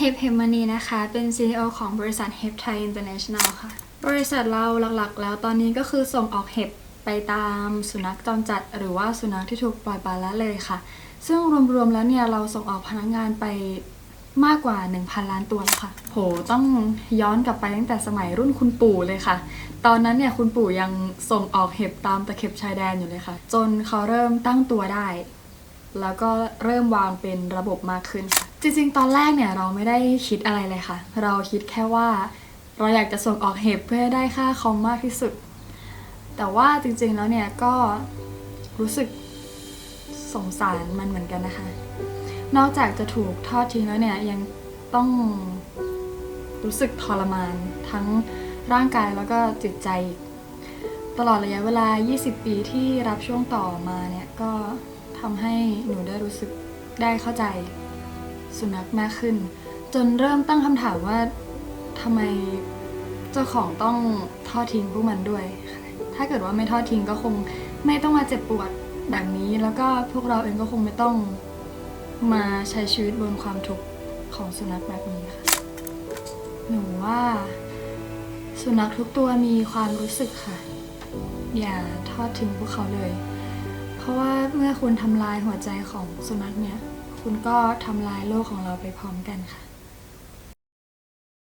เฮปเฮมานีนะคะ เป็น CEO ของบริษัทเฮปไทยอินเตอร์เนชั่นแนลค่ะ บริษัทเราหลักๆ แล้วตอนนี้ก็คือส่งออกเห็บไปตามสุนัขจรจัด หรือว่าสุนัขที่ถูกปล่อยปละละเลยค่ะ ซึ่งรวมๆแล้วเนี่ยเราส่งออกพนักงานไปมากกว่า 1,000 ล้านตัวแล้วค่ะ โห ต้องย้อนกลับไปตั้งแต่สมัยรุ่นคุณปู่เลยค่ะ ตอนนั้นเนี่ยคุณปู่ยังส่งออกเห็บตามตะเข็บชายแดนอยู่เลยค่ะ จนเขาเริ่มตั้งตัวได้ แล้วก็เริ่มวางเป็นระบบมากขึ้นค่ะ จริงๆ ตอนแรกเนี่ยเราไม่ได้คิดอะไรเลยค่ะ เราคิดแค่ว่า เราอยากจะส่งออกเห็บเพื่อได้ค่าคอมมากที่สุด แต่ว่าจริงๆแล้วเนี่ยก็รู้สึกสงสารมันเหมือนกันนะคะ นอกจากจะถูกทอดทิ้งแล้วเนี่ยยังต้องรู้สึกทรมานทั้งร่างกายแล้วก็จิตใจ ตลอดระยะเวลา 20 ปีที่รับช่วงต่อมาเนี่ยก็ทำให้หนูได้รู้สึกได้เข้าใจ สุนัขมากขึ้น จนเริ่มตั้งคำถามว่าทำไมเจ้าของต้องทอดทิ้งพวกมันด้วย ถ้าเกิดว่าไม่ทอดทิ้งก็คงไม่ต้องมาเจ็บปวดแบบนี้ แล้วก็พวกเราเองก็คงไม่ต้องมาใช้ชีวิตบนความทุกข์ของสุนัขแบบนี้ค่ะ หนูว่า สุนัขทุกตัวมีความรู้สึกค่ะ อย่าทอดทิ้งพวกเขาเลย เพราะว่าเมื่อคุณทำลายหัวใจของสุนัขเนี่ย คุณก็ทำลายโลกของเราไปพร้อมกันค่ะ